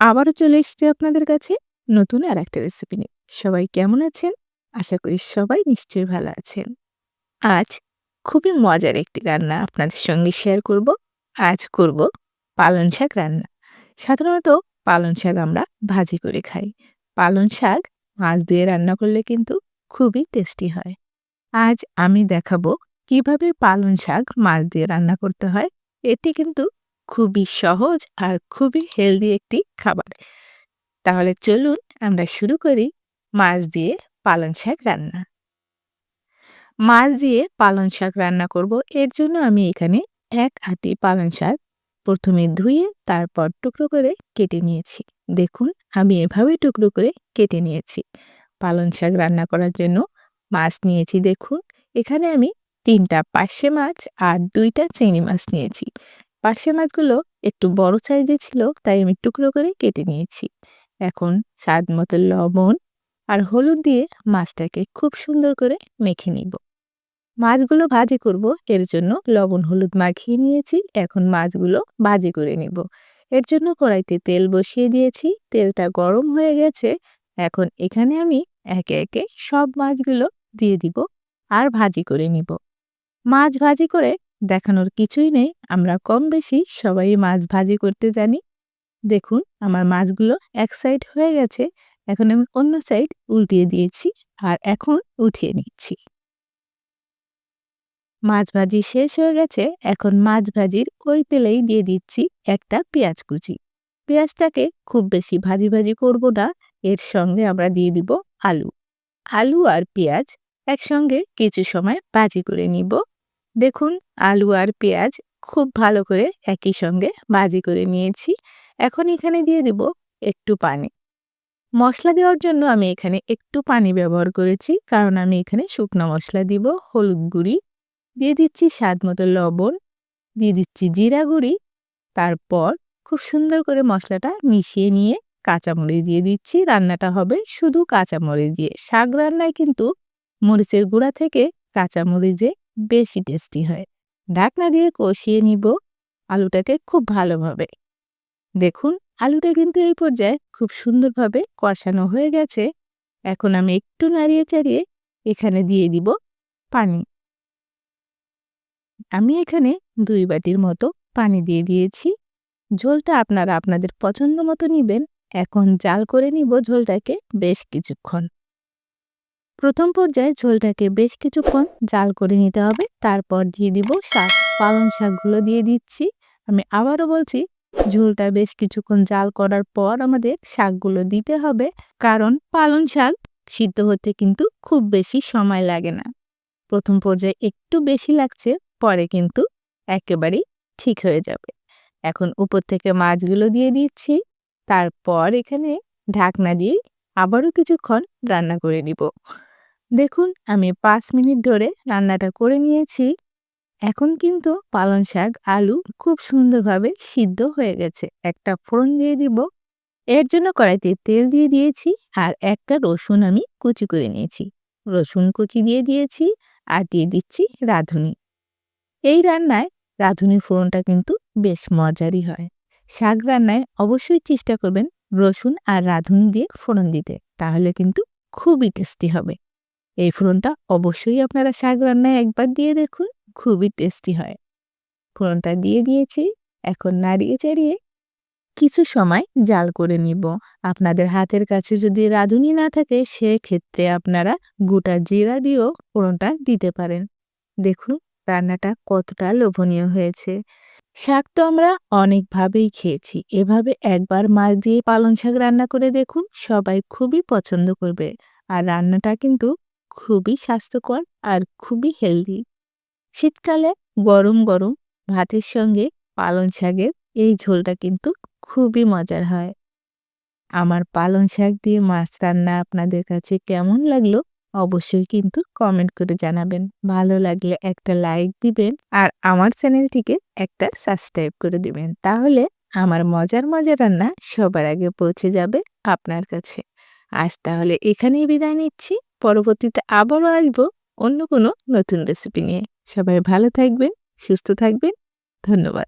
আবারও চলে এসেছি আপনাদের কাছে নতুন আর একটা রেসিপি নিয়ে। সবাই কেমন আছেন? আশা করি সবাই নিশ্চয়ই ভালো আছেন। আজ খুবই মজার একটি রান্না আপনাদের সঙ্গে শেয়ার করব। আজ করব পালং শাক রান্না। সাধারণত পালং শাক আমরা ভাজি করে খাই। পালং শাক মাছ দিয়ে রান্না করলে কিন্তু খুবই টেস্টি হয়। আজ আমি দেখাবো কীভাবে পালং শাক মাছ দিয়ে রান্না করতে হয়। এটি কিন্তু খুবই সহজ আর খুবই হেলদি একটি খাবার। তাহলে চলুন আমরা শুরু করি মাছ দিয়ে পালং শাক রান্না। মাছ দিয়ে পালং শাক রান্না করব, এর জন্য আমি এখানে এক হাতি পালং শাক প্রথমে ধুয়ে তারপর টুকরো করে কেটে নিয়েছি। দেখুন, আমি এভাবে টুকরো করে কেটে নিয়েছি। পালং শাক রান্না করার জন্য মাছ নিয়েছি, দেখুন। এখানে আমি তিনটা পার্শে মাছ আর দুইটা চিংড়ি মাছ নিয়েছি। পার্শে মাছগুলো একটু বড় সাইজে ছিল, তাই আমি টুকরো করে কেটে নিয়েছি। এখন স্বাদ মতো লবণ আর হলুদ দিয়ে মাছটাকে খুব সুন্দর করে মেখে নিব। মাছগুলো ভাজি করব, এর জন্য লবণ হলুদ মাখিয়ে নিয়েছি, এখন মাছগুলো ভাজি করে নিব। এর জন্য কড়াইতে তেল বসিয়ে দিয়েছি, তেলটা গরম হয়ে গেছে, এখন এখানে আমি একে একে সব মাছগুলো দিয়ে দিব আর ভাজি করে নিব। মাছ ভাজি করে দেখানোর কিছুই নেই। আমরা কম বেশি সবাই মাছ ভাজি করতে জানি। দেখুন, আমার মাছগুলো এক সাইড হয়ে গেছে। এখন আমি অন্য সাইড উল্টিয়ে দিয়েছি আর এখন উঠিয়ে নিচ্ছি। মাছ ভাজি শেষ হয়ে গেছে। এখন মাছ ভাজির ওই তেলেই দিয়ে দিচ্ছি একটা পেঁয়াজ কুচি। পেঁয়াজটাকে খুব বেশি ভাজি ভাজি করব না। এর সঙ্গে আমরা দিয়ে দিব আলু। আলু আর পেঁয়াজ একসঙ্গে কিছু সময় ভাজি করে নিব। দেখুন, আলু আর পেঁয়াজ খুব ভালো করে একই সঙ্গে ভাজি করে নিয়েছি। এখন এখানে দিয়ে দিব একটু পানি। মশলা দেওয়ার জন্য আমি এখানে একটু পানি ব্যবহার করেছি, কারণ আমি এখানে শুকনো মশলা দিব, হলুদ গুঁড়ি, দিয়ে দিচ্ছি স্বাদ মতো লবণ, দিয়ে দিচ্ছি জিরা গুঁড়ি, তারপর খুব সুন্দর করে মশলাটা মিশিয়ে নিয়ে কাঁচামরিচ দিয়ে দিচ্ছি। রান্নাটা হবে শুধু কাঁচামরিচ দিয়ে। শাক রান্নায় কিন্তু মরিচের গুঁড়া থেকে কাঁচামরিচে বেশি টেস্টি হয়। ঢাকনা দিয়ে কষিয়ে নিব আলুটাকে খুব ভালোভাবে। দেখুন, আলুটা কিন্তু এই পর্যায়ে খুব সুন্দরভাবে কষানো হয়ে গেছে। এখন আমি একটু নাড়িয়ে চাড়িয়ে এখানে দিয়ে দিব পানি। আমি এখানে দুই বাটির মতো পানি দিয়ে দিয়েছি। ঝোলটা আপনারা আপনাদের পছন্দ মতো নিবেন। এখন জাল করে নিব ঝোলটাকে বেশ কিছুক্ষণ। প্রথম পর্যায়ে ঝোলটাকে বেশ কিছুক্ষণ জাল করে নিতে হবে। তারপর দিয়ে দিব শাক। পালং শাকগুলো দিয়ে দিচ্ছি। আমি আবারও বলছি, ঝোলটা বেশ কিছুক্ষণ জাল করার পর আমাদের শাকগুলো দিতে হবে। কারণ পালং শাক সিদ্ধ হতে কিন্তু খুব বেশি সময় লাগে না। প্রথম পর্যায়ে একটু বেশি লাগছে, পরে কিন্তু একেবারেই ঠিক হয়ে যাবে। এখন উপর থেকে মাছগুলো দিয়ে দিচ্ছি। তারপর এখানে ঢাকনা দিয়ে আবারও কিছুক্ষণ রান্না করে নিব। দেখুন, আমি পাঁচ মিনিট ধরে রান্নাটা করে নিয়েছি। এখন কিন্তু পালং শাক, আলু খুব সুন্দরভাবে সিদ্ধ হয়ে গেছে। একটা ফোড়ন দিয়ে দিব। এর জন্য কড়াইতে তেল দিয়ে দিয়েছি আর একটা রসুন আমি কুচি করে নিয়েছি। রসুন কুচি দিয়ে দিয়েছি আর দিয়ে দিচ্ছি রাঁধুনি। এই রান্নায় রাঁধুনি ফোড়নটা কিন্তু বেশ মজারই হয়। শাক রান্নায় অবশ্যই চেষ্টা করবেন রসুন আর রাঁধুনি দিয়ে ফোড়ন দিতে। তাহলে কিন্তু খুবই টেস্টি হবে। এই ফোড়নটা অবশ্যই আপনারা শাক রান্নায় একবার দিয়ে দেখুন, খুবই টেস্টি হয়। ফোড়নটা দিয়ে দিয়েছি, এখন নাড়িয়ে চাড়িয়ে কিছু সময় জাল করে নিব। আপনাদের হাতের কাছে যদি রাঁধুনি না থাকে, সেক্ষেত্রে আপনারা গোটা জিরা দিয়েও ফোড়নটা দিতে পারেন। দেখুন, রান্নাটা কতটা লোভনীয় হয়েছে। শাক তো আমরা অনেকভাবেই খেয়েছি। এভাবে একবার মাছ দিয়ে পালং শাক রান্না করে দেখুন, সবাই খুবই পছন্দ করবে। আর রান্নাটা কিন্তু খুবই স্বাস্থ্যকর আর খুবই হেলদি। শীতকালে গরম গরম ভাতের সঙ্গে পালং শাকের এই ঝোলটা কিন্তু খুবই মজার হয়। আমার পালং শাক দিয়ে মাছ রান্না আপনাদের কাছে কেমন লাগল অবশ্যই কিন্তু কমেন্ট করে জানাবেন। ভালো লাগলে একটা লাইক দিবেন আর আমার চ্যানেলটিকে একটা সাবস্ক্রাইব করে দিবেন। তাহলে আমার মজার মজার রান্না সবার আগে পৌঁছে যাবে আপনার কাছে। আজ তাহলে এখানেই বিদায় নিচ্ছি। পরবর্তীতে আবারও আসব অন্য কোনো নতুন রেসিপি নিয়ে। সবাই ভালো থাকবেন সুস্থ থাকবেন। ধন্যবাদ।